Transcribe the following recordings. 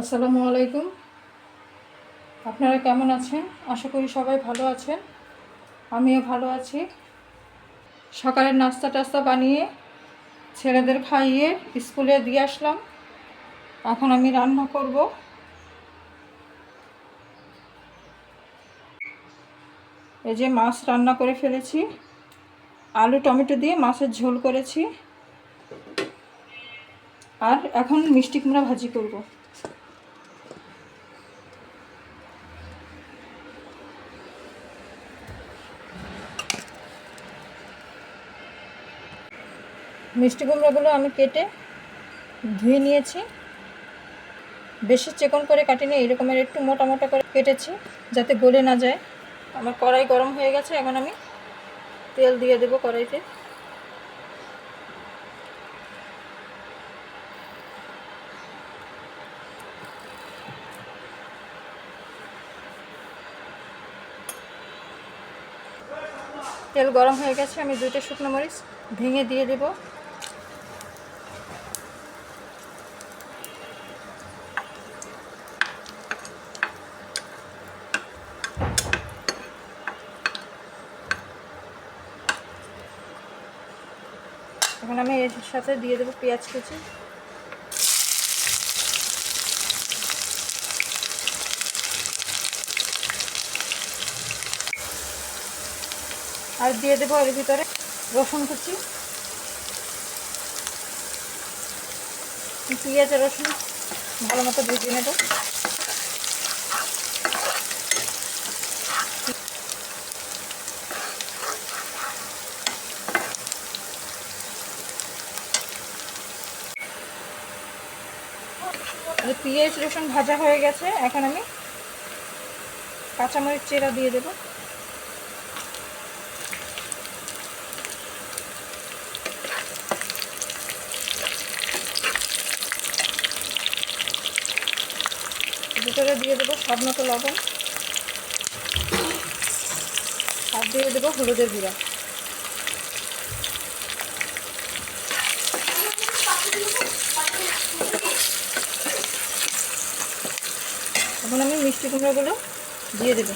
আসসালামু আলাইকুম। আপনারা কেমন আছেন? আশা করি সবাই ভালো আছেন। আমিও ভালো আছি। সকালের নাস্তা টাস্তা বানিয়ে ছেলেদের খাইয়ে স্কুলে দিয়ে আসলাম। এখন আমি রান্না করব। এই যে মাছ রান্না করে ফেলেছি। আলু, টমেটো দিয়ে মাছের ঝোল করেছি। আর এখন মিষ্টি কুমড়া ভাজি করব। মিষ্টি কুমড়োগুলো আমি কেটে ধুয়ে নিয়েছি। বেশি চেকন করে কাটিনি, এরকমের একটু মোটা মোটা করে কেটেছি যাতে গলে না যায়। আমার কড়াই গরম হয়ে গেছে, এখন আমি তেল দিয়ে দেবো কড়াইতে। তেল গরম হয়ে গেছে, আমি দুইটা শুকনো মরিচ ভেঙে দিয়ে দেব। এখন আমি এর সাথে দিয়ে দেবো পেঁয়াজ কুচি। আর দিয়ে দেবো এর ভিতরে রসুন কুচি। পেঁয়াজ রসুন ভালো মতো ভেজে নেব। পেঁয়াজ রসুন ভাজা হয়ে গেছে, এখন আমি কাঁচামরিচ চেরা দিয়ে দেবো। ভিতরে দিয়ে দেবো স্বাদ মতো লবণ। আর দিয়ে দেবো হলুদের গুঁড়া। এখন আমি মিষ্টি কুমড়োগুলো দিয়ে দেবো।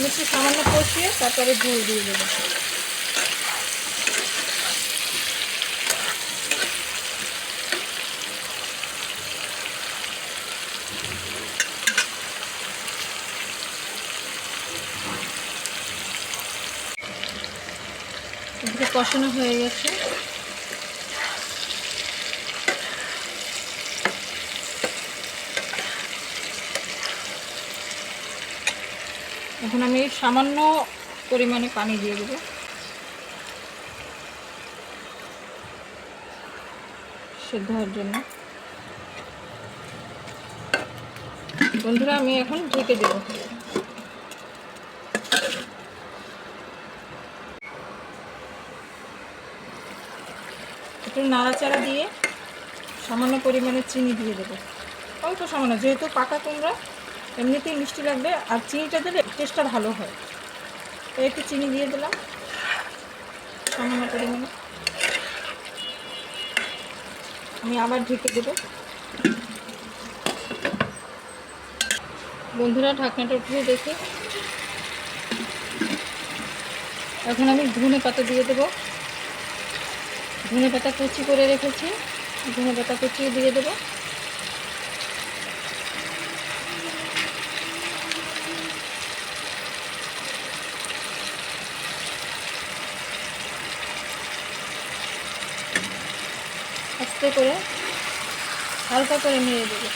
মিষ্টি সামান্য কষিয়ে তারপরে ঝোল দিয়ে দেবো। এদিকে কষানো হয়ে গেছে। এখন আমি সামান্য পরিমাণে পানি দিয়ে দেবো। সেদ্ধ হওয়ার জন্য। বন্ধুরা, আমি এখন ঢেকে দেব। একটু নাড়াচাড়া দিয়ে সামান্য পরিমাণে চিনি দিয়ে দেবো। অল্প সামান্য, যেহেতু পাকা কুমড়া, এমনিতেই মিষ্টি লাগবে, আর চিনিটা দিলে টেস্টটা ভালো হয়। তো একটু চিনি দিয়ে দিলাম, সামান্য পরিমাণে। আমি আবার ঢেকে দেব। বন্ধুরা, ঢাকনাটা উঠিয়ে দেখি। এখন আমি ধনে পাতা দিয়ে দেবো। ধনে পাতা কুচি করে রেখেছি। ধনে পাতা কুচিয়ে দিয়ে দেবো। আস্তে করে হালকা করে নিয়ে দেবো।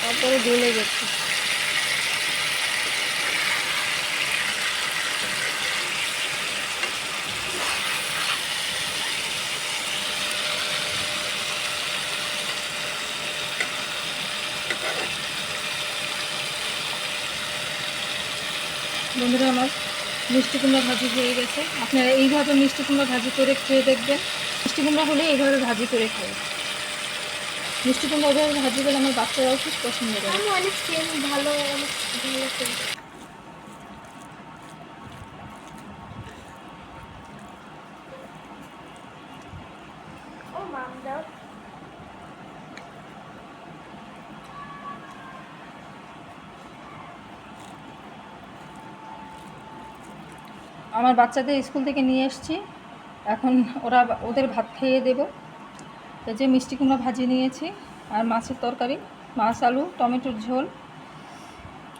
তারপরে গলে গেছে। বন্ধুরা আমার মিষ্টি কুমড়া ভাজি হয়ে গেছে। আপনারা এইভাবে মিষ্টি কুমড়া ভাজি করে খেয়ে দেখবেন। মিষ্টি কুমড়া হলে এইভাবে ভাজি করে খাই মিষ্টি কুমড়া এইভাবে ভাজি করে আমার বাচ্চারাও খুব পছন্দ করে। অনেক ভালো ভালো আমার বাচ্চাদের স্কুল থেকে নিয়ে এসেছি। এখন ওরা ওদের ভাত খেয়ে দেব। এই যে মিষ্টি কুমড়া ভাজি নিয়েছি আর মাছের তরকারি, মাছ, আলু, টমেটোর ঝোল।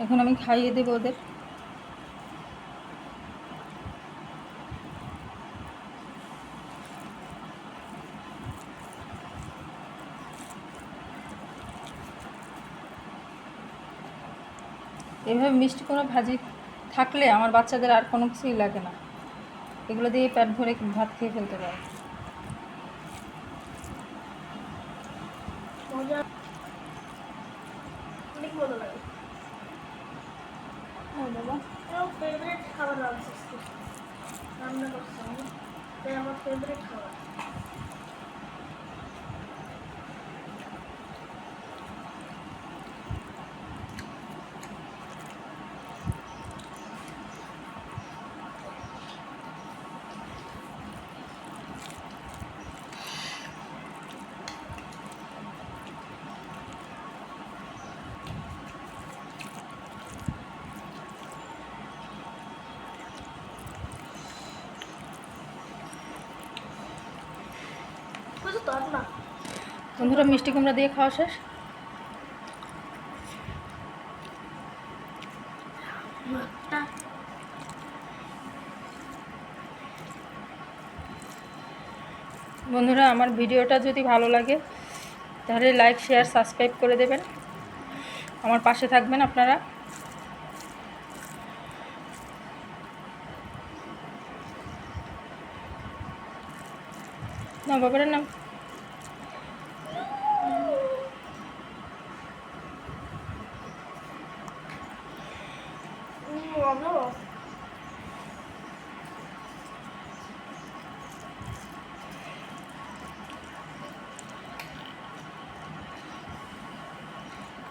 এখন আমি খাইয়ে দেবো ওদের। এভাবে মিষ্টি কুমড়া ভাজি থাকলে আমার বাচ্চাদের আর কোনো কিছুই লাগে না। এগুলো দিয়ে প্যাট ভরে ভাত খেয়ে ফেলতে পারে মজা। অনেক মজা লাগে হ্যাঁ বাবা আমার ফেভারিট খাবার রান্না রান্না করছি আমি তাই আমার ফেভারিট খাবার বুঝো তো না বন্ধুরা, মিষ্টি কুমড়া দিয়ে খাওয়া শেষ। বন্ধুরা, আমার ভিডিওটা যদি ভালো লাগে, তাহলে লাইক শেয়ার সাবস্ক্রাইব করে দেবেন। আমার পাশে থাকবেন আপনারা। না বাবার নাম মজা